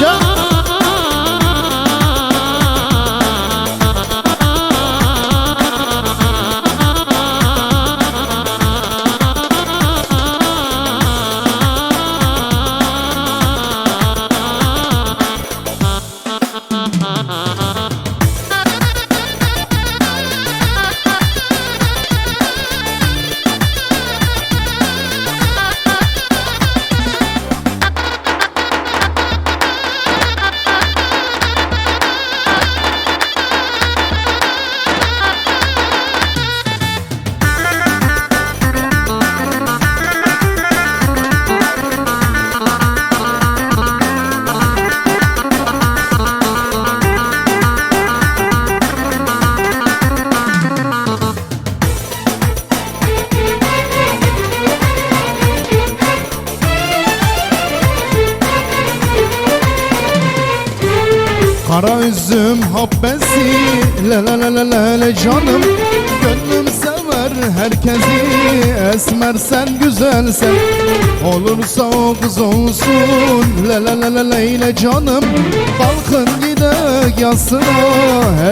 Show. Üzüm habbesi Le le le le le canım Gönlüm sever herkesi Esmer sen güzelsen Olursa o kız olsun Le le le le le le canım Kalkın gidek yasına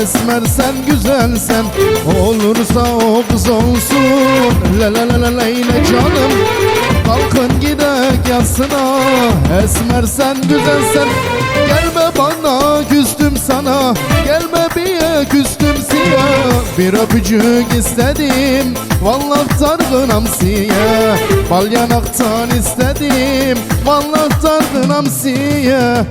Esmer sen güzelsen Olursa o kız olsun Le le le le le le canım Kalkın gidek yasına Esmer sen güzelsen bana küstüm sana. Gelme bir küstüm siyah Bir öpücük istedim Vallahi dargınam siyah Bal yanaktan istedim Vallahi dargınam siyah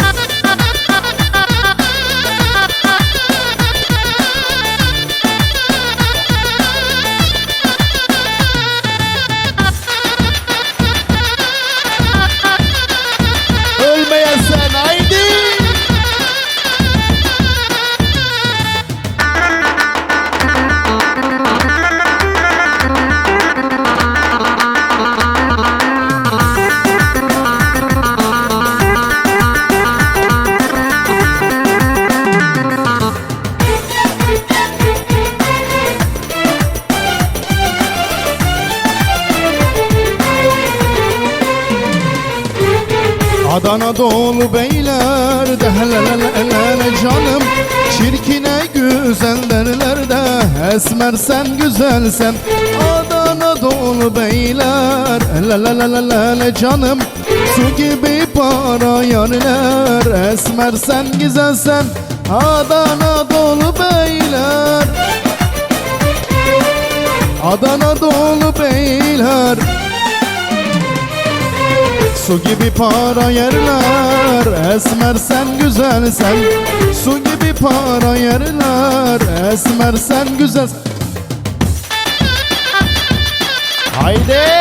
dolu beyler de helelelelele canım. Çirkine güzel derler de esmer sen güzelsen. Adana dolu beyler helelelelele canım. Su gibi para yariler esmer sen güzelsen. Adana dolu beyler. Adana dolu beyler Su gibi para yerler Esmer sen. Güzelsen Su gibi para yerler Esmer sen güzel. Haydi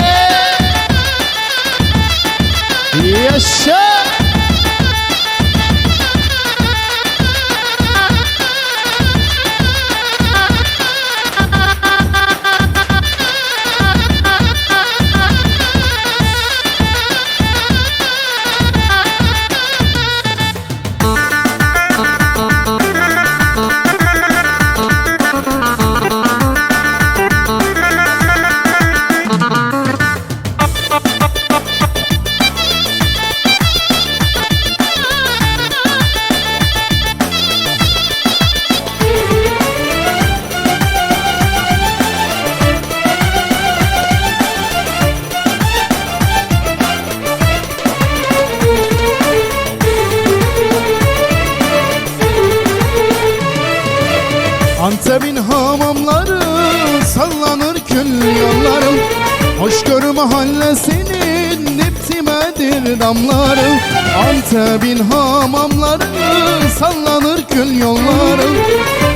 Antep'in hamamları sallanır kül yolları Hoşgörü mahallesinin diptimedir damları Antep'in hamamları sallanır kül yolları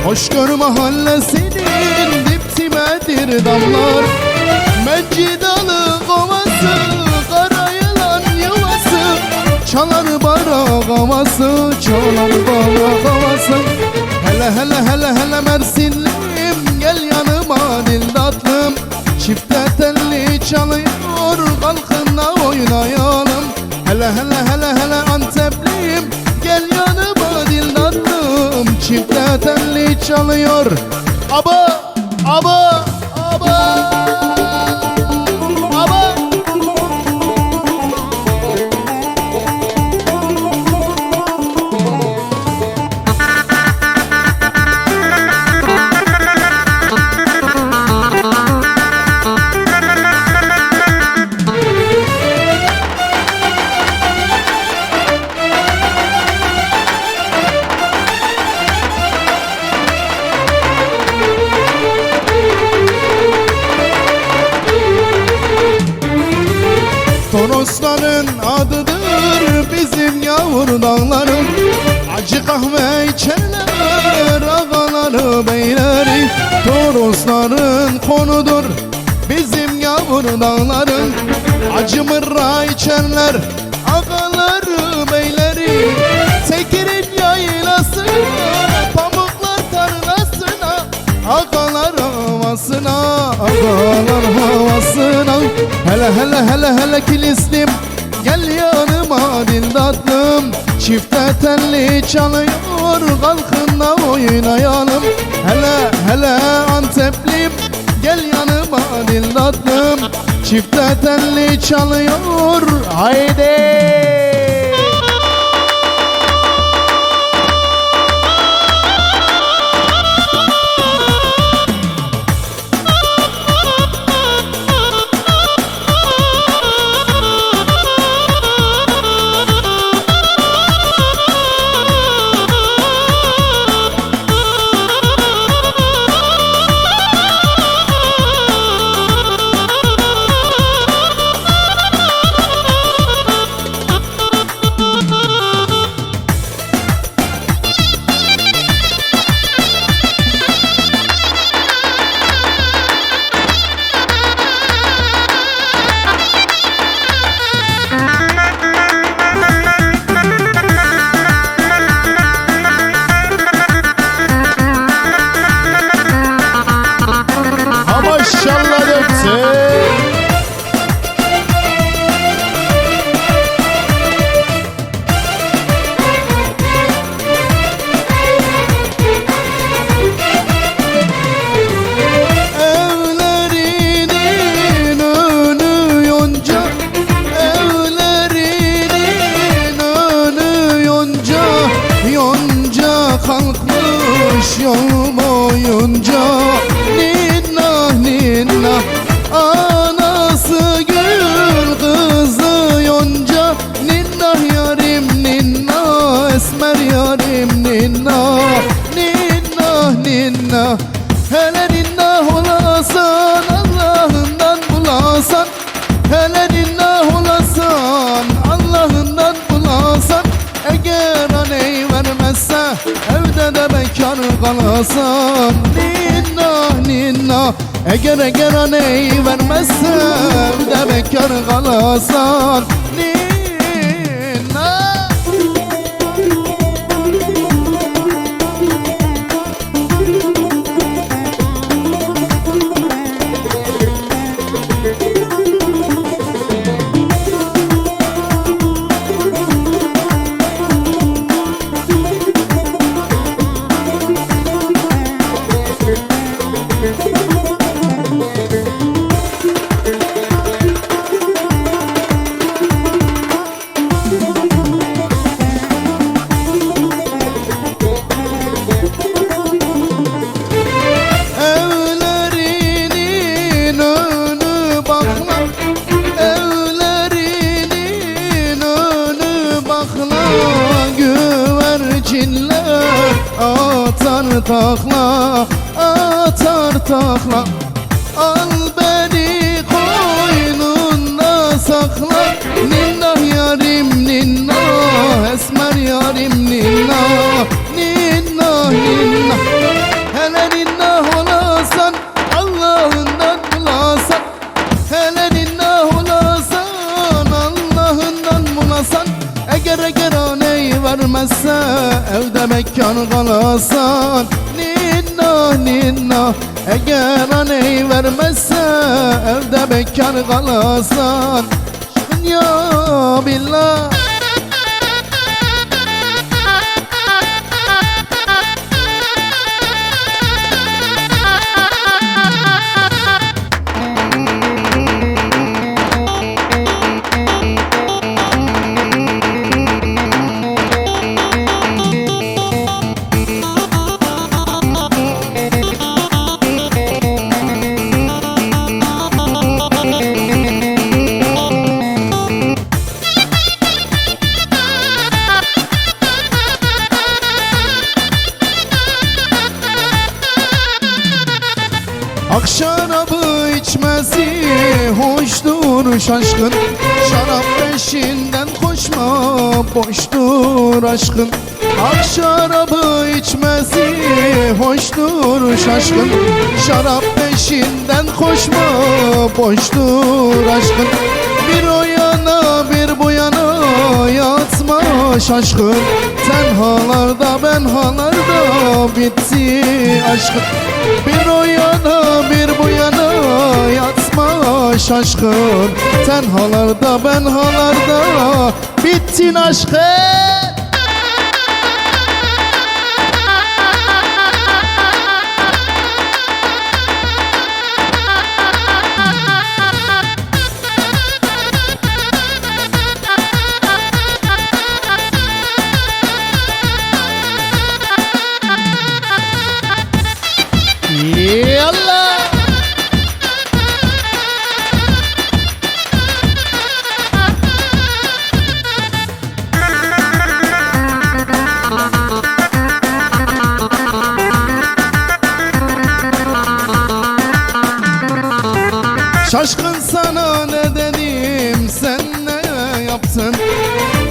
Hoşgörü mahallesinin diptimedir damlar. Mecidalı kovası kara yılan yuvası. Çalar bara havası çalar bara havası Hele hele hele Mersinlim gel yanıma dil tatlım. Çifte telli çalıyor kalkın da oynayalım. Hele hele hele hele Anteplim gel yanıma dil tatlım. Çifte telli çalıyor. Aba dağların Acı mırra içerler ağaları beyleri. Tekirin yaylasına pamuklar tarlasına Ağalar havasına ağalar havasına. Hele hele hele hele kilislim Gel yanıma dil tatlım. Çifte telli çalıyor Kalkın da oynayalım Hele hele Anteplim Gel yanıma dil tatlım Çifte telli çalıyor Haydi Hele ninna olasan Allah'ından bulasan. Hele ninna olasan Allah'ından bulasan. Eğer aney vermezse Evde de bekar kalasan Ninna ninna Eğer eğer aney vermezse Evde bekar kalasan Ninna اخلاق Şeker kalaslar Ya billah şaşkın Şarap peşinden koşma boştur aşkın. Ak şarabı içmesi hoştur şaşkın. Şarap peşinden koşma boştur aşkın. Bir o yana bir bu yana yatma şaşkın. Tenhalarda ben halarda bitti aşkın. Bir o yana bir bu yana yatma şaşkın Tenhalarda ben halarda. Bittin aşkın Şaşkın sana ne dedim sen ne yaptın?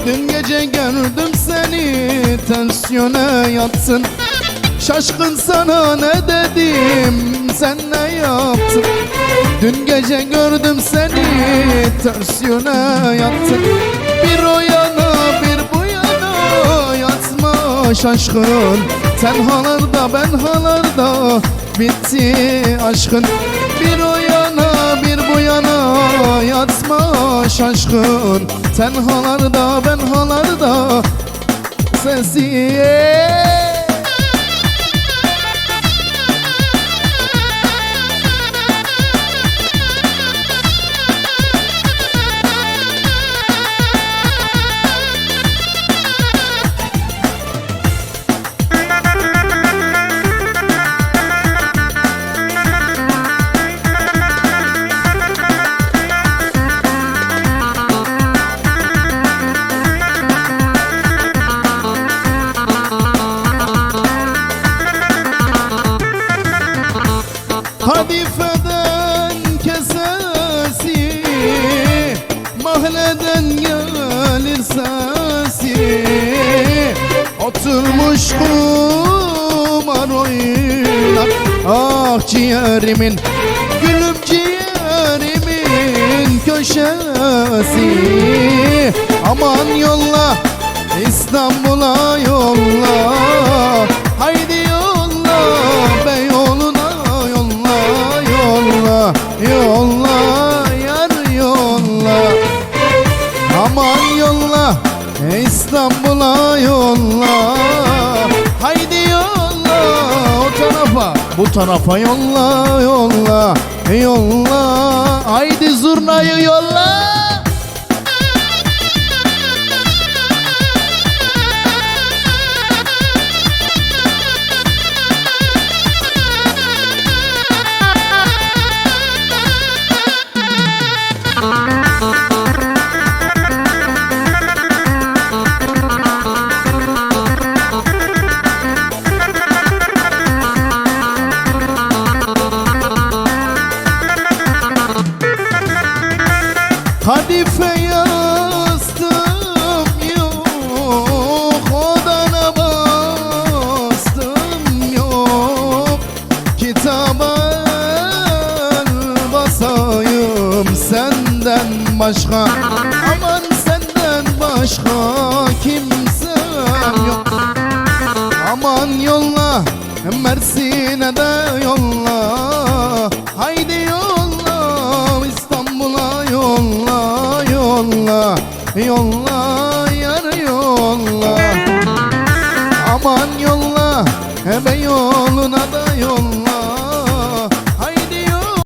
Dün gece gördüm seni ters yöne yattın. Şaşkın sana ne dedim sen ne yaptın? Dün gece gördüm seni ters yöne yattın. Bir o yana bir bu yana yatma şaşkın. Tenhalarda ben halarda bitti aşkın. Bir o bu yana yatma şaşkın. Ben halarda sesi Ah ciğerimin Gülüm ciğerimin köşesi. Aman yolla İstanbul'a yolla. Haydi yolla Beyoğlu'na yolla yolla yolla yar yolla. Aman yolla İstanbul'a yolla. Haydi yolla bu tarafa yolla yolla yolla. Haydi zurnayı yolla basayım senden başka Aman senden başka kimsem yok. Aman yolla Mersin'e de yolla. Haydi yolla İstanbul'a yolla yolla Yolla yar yolla. Aman yolla Beyoğlu'na da yolla